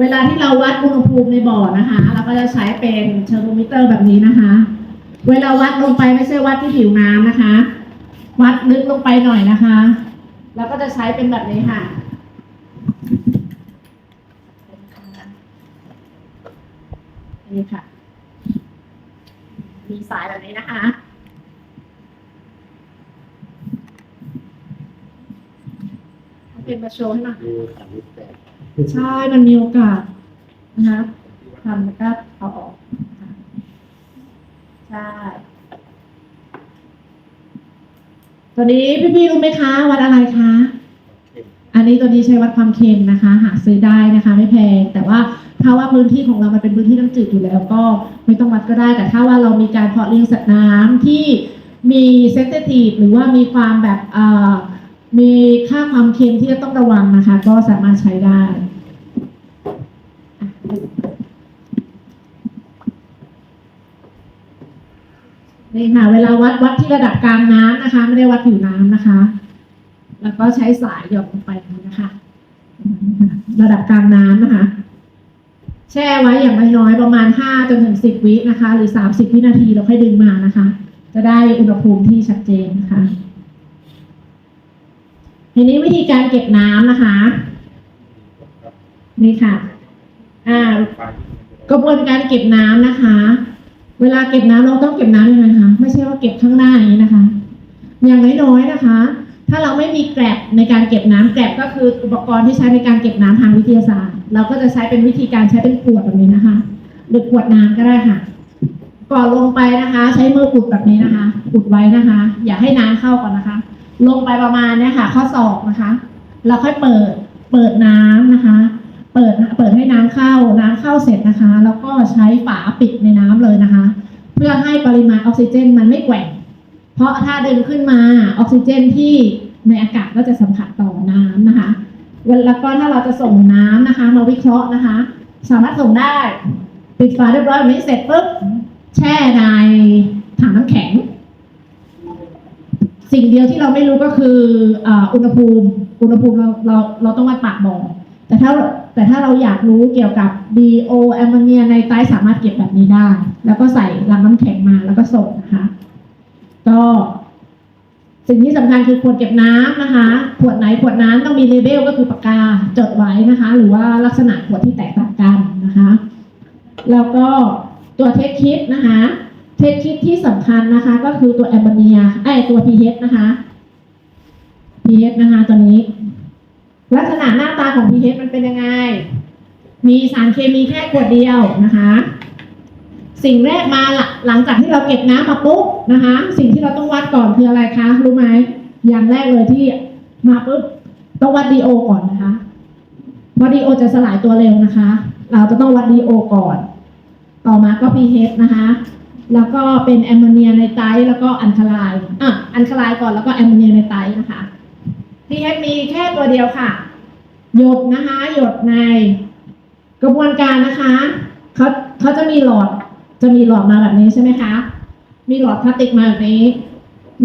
เวลาที่เราวัดอุณหภูมิในบ่อนะคะ เราก็จะใช้เป็นเทอร์โมมิเตอร์แบบนี้นะคะ เวลาวัดลงไปไม่ใช่วัดที่ผิวน้ำนะคะ วัดลึกลงไปหน่อยนะคะ แล้วก็จะใช้เป็นแบบนี้ค่ะนี่ค่ะ มีสายแบบนี้นะคะเอาเป็นมาโชว์ให้หน่อย ดูสามสิบแปดใช่มันมีโอกาสนะคะทำแล้วก็เอาออกนะคะใช่ตัวนี้พี่ๆรู้ไหมคะ วัดอะไรคะอันนี้ตัวนี้ใช้วัดความเค็มนะคะ หาซื้อได้นะคะ ไม่แพง แต่ว่าถ้าว่าพื้นที่ของเรามันเป็นพื้นที่น้ำจืดอยู่แล้วก็ไม่ต้องวัดก็ได้ แต่ถ้าว่าเรามีการเพาะเลี้ยงสัตว์น้ำที่มีเซน i ทีฟหรือว่ามีความแบบเอ่อ มีค่าความเค็มที่จะต้องระวังนะคะ ก็สามารถใช้ได้นี่ค่ะ เวลาวัดวัดที่ระดับกลางน้ำนะคะ ไม่ได้วัดผิวน้ำนะคะ แล้วก็ใช้สายหยดลงไปแบบนี้นะคะ ระดับกลางน้ำนะคะ แช่ไว้อย่างน้อยๆประมาณ5จนถึง10 วินะคะ หรือ 30 วินาทีเราค่อยดึงมานะคะ จะได้อุณหภูมิที่ชัดเจนนะคะ ทีนี้วิธีการเก็บน้ำนะคะ นี่ค่ะ อ่ากระบวนการเก็บน้ำนะคะ เวลาเก็บน้ำเราต้องเก็บน้ำยังไงคะ ไม่ใช่ว่าเก็บข้างหน้าอย่างนี้นะคะ อย่างน้อยๆนะคะ ถ้าเราไม่มีแกลบในการเก็บน้ำแกลบก็คืออุปกรณ์ที่ใช้ในการเก็บน้ำทางวิทยาศาสตร์ เราก็จะใช้เป็นวิธีการใช้เป็นขวดแบบนี้นะคะ หรือขวดน้ำก็ได้ค่ะ ก่อนลงไปนะคะ ใช้มืออุดแบบนี้นะคะอุดไว้นะคะ อย่าให้น้ำเข้าก่อนนะคะ ลงไปประมาณเนี้ยค่ะ ข้อศอกนะคะ เราค่อยเปิดเปิดน้ำนะคะ เปิดเปิดให้น้ำเข้าน้ำเข้าเสร็จนะคะ แล้วก็ใช้ฝาปิดในน้ำเลยนะคะ เพื่อให้ปริมาณออกซิเจนมันไม่แกว่ง เพราะถ้าดึงขึ้นมาออกซิเจนที่ในอากาศก็จะสัมผัสต่อน้ำนะคะแล้วก็ถ้าเราจะส่งน้ำนะคะ มาวิเคราะห์นะคะ สามารถส่งได้ปิดฝาเรียบร้อยแบบนี้เสร็จปุ๊บแช่ในถังน้ำแข็ง สิ่งเดียวที่เราไม่รู้ก็คืออุณหภูมิ อุณหภูมิเราเราเราต้องวัดปากบ่อแต่ถ้าแต่ถ้าเราอยากรู้เกี่ยวกับ DO แอมโมเนียไนไตสามารถเก็บแบบนี้ได้ แล้วก็ใส่ลังน้ำแข็งมาแล้วก็ส่งนะคะ ก็สิ่งที่สำคัญคือขวดเก็บน้ำนะคะ ขวดไหนขวดน้ำต้องมีเลเบลก็คือปากกาจดไว้นะคะ หรือว่าลักษณะขวดที่แตกต่างกันนะคะ แล้วก็ตัวเทสคิดนะคะ เทสคิดที่สำคัญนะคะ ก็คือตัวแอมโมเนียไอตัว pH นะคะ pH นะคะตัวนี้ ลักษณะหน้าตาของ pH มันเป็นยังไง มีสารเคมีแค่ขวดเดียวนะคะ สิ่งแรกมาละหลังจากที่เราเก็บน้ำมาปุ๊บนะคะ สิ่งที่เราต้องวัดก่อนคืออะไรคะ รู้ไหมอย่างแรกเลยที่มาปุ๊บต้องวัดดีโอก่อนนะคะเพราะดีโอจะสลายตัวเร็วนะคะ เราจะต้องวัดดีโอก่อน ต่อมาก็ pH นะคะ แล้วก็เป็นแอมโมเนียไนไตแล้วก็อันคาไลน์อะอันคาไลน์ก่อนแล้วก็แอมโมเนียไนไตนะคะ pH มีแค่ตัวเดียวค่ะ หยดนะคะ หยดใน กระบวนการนะคะเขาเขาจะมีหลอดจะมีหลอดมาแบบนี้ใช่ไหมคะ มีหลอดพลาสติกมาแบบนี้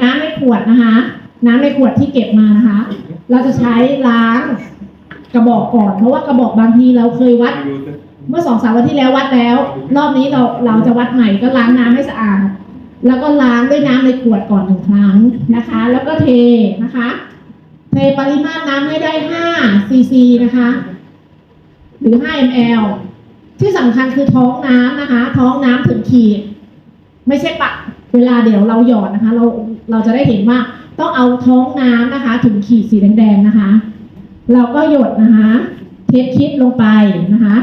น้ำในขวดนะคะ น้ำในขวดที่เก็บมานะคะ เราจะใช้ล้างกระบอกก่อน เพราะว่ากระบอกบางทีเราเคยวัด เมื่อสองสามวันที่แล้ววัดแล้ว รอบนี้เราเราจะวัดใหม่ก็ล้างน้ำให้สะอาด แล้วก็ล้างด้วยน้ำในขวดก่อนหนึ่งครั้งนะคะ แล้วก็เทนะคะ เทปริมาตรน้ำให้ได้5ซีซีนะคะ หรือ5 ml ที่สำคัญคือท้องน้ำนะคะ ท้องน้ำถึงขีด ไม่ใช่ปะเวลาเดี๋ยวเราหยอดนะคะ เราเราจะได้เห็นว่าต้องเอาท้องน้ำนะคะ ถึงขีดสีแดงๆนะคะ เราก็หยดนะคะ เทสคิดลงไปนะคะ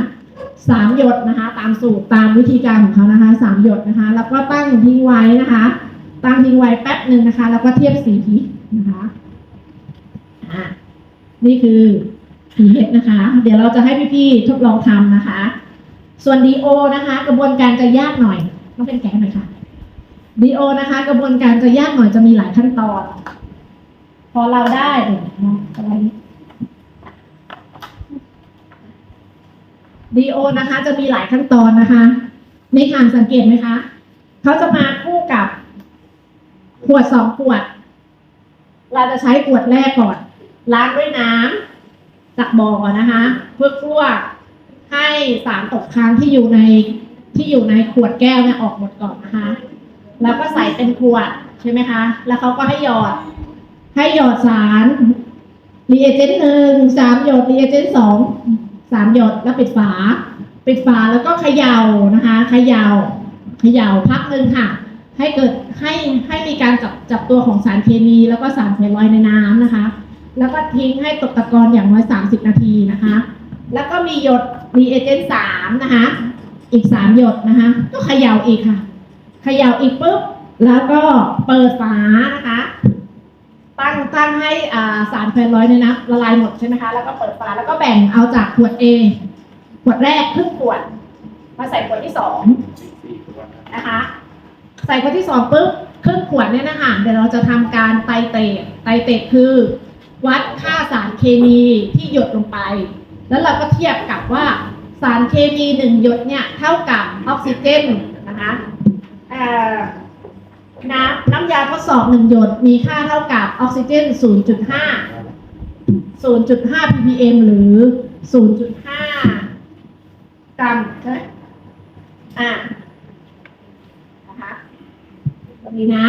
สามหยดนะคะ ตามสูตรตามวิธีการของเขานะคะสามหยดนะคะ แล้วก็ตั้งทิ้งไว้นะคะ ตั้งทิ้งไว้แป๊บหนึ่งนะคะ แล้วก็เทียบสีนะคะอะนี่คือ pH นะคะ เดี๋ยวเราจะให้พี่ๆทดลองทำนะคะ ส่วน DO นะคะ กระบวนการจะยากหน่อยต้องเป็นแกะหน่อยค่ะ DO นะคะ กระบวนการจะยากหน่อยจะมีหลายขั้นตอน พอเราได้เดี๋ยวนะอะไรนี้ DO นะคะ จะมีหลายขั้นตอนนะคะในขางสังเกตไหมคะเขาจะมาคู่กับขวดสองขวด เราจะใช้ขวดแรกก่อน ล้างด้วยน้ำจากบ่อก่อนนะคะ เพื่อคั่วให้สารตกค้างที่อยู่ในที่อยู่ในขวดแก้วเนี่ยออกหมดก่อนนะคะ แล้วก็ใส่เป็นขวดใช่ไหมคะ แล้วเขาก็ให้หยอด ให้หยอดสารรีเอเจนต์หนึ่งสามหยดรีเอเจนต์สอง สามหยดแล้วปิดฝา ปิดฝาแล้วก็เขย่านะคะเขย่าเขย่าพักหนึ่งค่ะ ให้เกิดให้ให้มีการจับจับตัวของสารเคมี แล้วก็สารไฟลอยในน้ำนะคะ แล้วก็ทิ้งให้ตกตะกอนอย่างน้อย30นาทีนะคะ แล้วก็มีหยดรีเอเจนต์สามนะคะ อีกสามหยดนะคะ ก็เขย่าอีกค่ะเขย่าอีกปุ๊บแล้วก็เปิดฝานะคะ ตั้งตั้งให้สารไฟลอยด์ในน้ำละลายหมดใช่ไหมคะ แล้วก็เปิดฝาแล้วก็แบ่งเอาจากขวด A ขวดแรกครึ่งขวด มาใส่ขวดที่สองนะคะใส่ขวดที่สองปุ๊บครึ่งขวดเนี่ยนะคะเดี๋ยวเราจะทำการไตเตะไตเตะคือ วัดค่าสารเคมีที่หยดลงไป แล้วเราก็เทียบกับว่าสารเคมีหนึ่งหยดเนี่ยเท่ากับออกซิเจนนะคะเอ่อ น้ำน้ำยาทดสอบหนึ่งหยดมีค่าเท่ากับออกซิเจน 0.5 0.5 ppm หรือ 0.5 กรัมใช่ไหมอ่านะคะตรงนี้นะ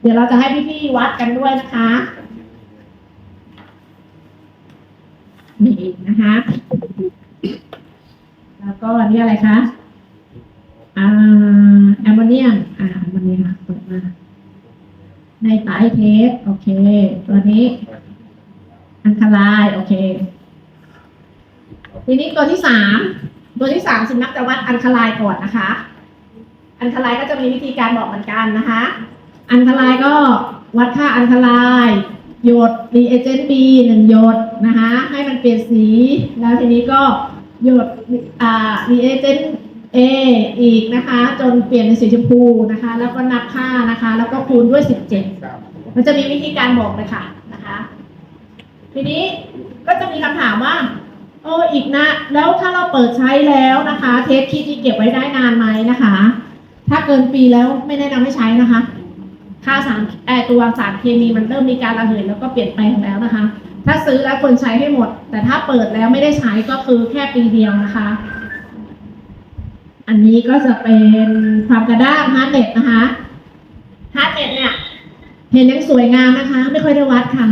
เดี๋ยวเราจะให้พี่ๆวัดกันด้วยนะคะนี่นะคะ แล้วก็นนี่อะไรคะอ่าแอมโมเนียม อ่าแอมโมเนียมเปิดมา ใน ไตรเทสโอเค ตัวนี้ อันคาไลายโอเค ทีนี้ตัวที่สามตัวที่สามสุนัขจะวัดอันคาไลายก่อนนะคะ อันคาไลายก็จะมีวิธีการบอกเหมือนกันนะคะ อันคาไลายก็วัดค่าอันคาไลายหยดรีเอเจนต์ B หนึ่งหยดนะคะ ให้มันเปลี่ยนสี แล้วทีนี้ก็หยดอ่ารีเอเจนต์ A อีกนะคะ จนเปลี่ยนเป็นสีชมพูนะคะ แล้วก็นับค่านะคะ แล้วก็คูณด้วย 17 มันจะมีวิธีการบอกเลยค่ะนะคะ ทีนี้ก็จะมีคำถามว่า โอ้อีกนะ แล้วถ้าเราเปิดใช้แล้วนะคะ เทสคิดที่เก็บไว้ได้นานไหมนะคะ ถ้าเกินปีแล้วไม่แนะนำให้ใช้นะคะ ค่าสารไอตัวสารเคมีมันเริ่มมีการระเหยแล้วก็เปลี่ยนแปลงแล้วนะคะ ถ้าซื้อแล้วควรใช้ให้หมด แต่ถ้าเปิดแล้วไม่ได้ใช้ก็คือแค่ปีเดียวนะคะ อันนี้ก็จะเป็นความกระด้างฮาร์ดเน็ตนะคะฮาร์ดเน็ต เห็นยังสวยงามนะคะ ไม่ค่อยได้วัดค่ะ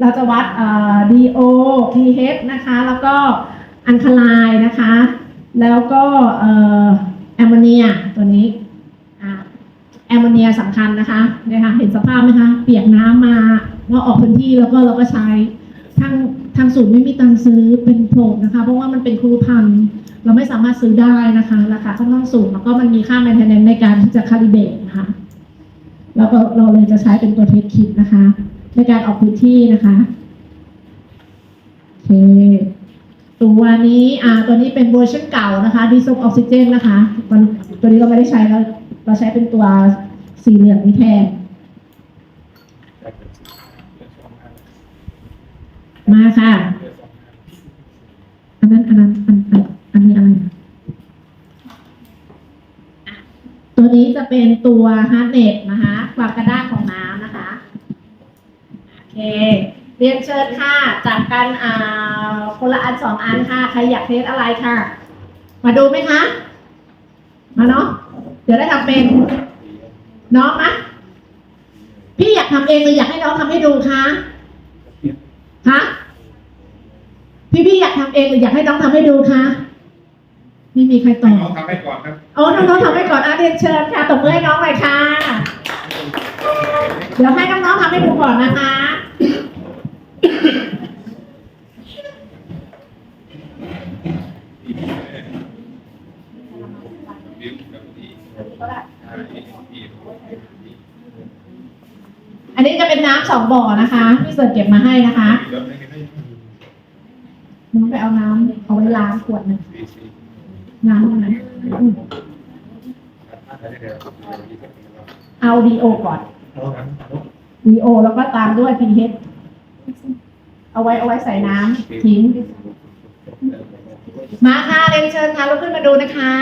เราจะวัดเอ่อ DO pH นะคะ แล้วก็อันคาไลน์นะคะ แล้วก็เอ่อแอมโมเนียตัวนี้อ่าแอมโมเนียสำคัญนะคะเนี่ยค่ะเห็นสภาพไหมคะเปียกน้ำมาเราออกพื้นที่แล้วก็เราก็ใช้ทางทางศูนย์ไม่มีตังซื้อเป็นโผล่นะคะ เพราะว่ามันเป็นครูพันเราไม่สามารถซื้อได้นะคะราคาค่อนข้างสูงแล้วก็มันมีค่าแมนเทนเนนในการที่จะคาลิเบรตนะคะ แล้วก็เราเลยจะใช้เป็นตัวเทสคิดนะคะ ในการออกพื้นที่นะคะโอเคตัวนี้อ่าตัวนี้เป็นเวอร์ชันเก่านะคะดีซออกซิเจนนะคะตอนตัวนี้เราไม่ได้ใช้แล้วเราใช้เป็นตัวสีเหลืองนี่แทนมาค่ะ อันนั้นอันนั้นอันอันอันนี้อะไรนะ ตัวนี้จะเป็นตัวฮาร์ดเน็ตนะคะความกระด้างของน้ำนะคะ โอเค เรียนเชิญค่ะจากกันอ่าคนละอันสองอันค่ะ ใครอยากเทสอะไรค่ะ มาดูไหมคะ มาเนาะ เดี๋ยวได้ทำเป็น น้องมะพี่อยากทำเองหรืออยากให้น้องทำให้ดูคะฮะพี่พี่อยากทำเองหรืออยากให้น้องทำให้ดูคะ ไม่มีใครตอบน้องทำให้ก่อนครับโอ้น้องๆทำให้ก่อนอะเรียนเชิญค่ะตบมือให้น้องหน่อยค่ะ เดี๋ยวให้น้องๆทำให้ดูก่อนนะคะดิ้นกับดีอ่าดีดีอันนี้จะเป็นน้ำสองบ่อนะคะพี่เสิร์ฟเก็บมาให้นะคะดีแล้วไม่ได้น้องไปเอาน้ำเอาไว้ล้างขวดหนึ่ง น้ำอะไรเอาดีโอก่อนดีโอแล้วก็ตามด้วยพีเอาไว้เอาไว้ใส่น้ำทิ้งมาค่ะเรียนเชิญค่ะลุกขึ้นมาดูนะคะ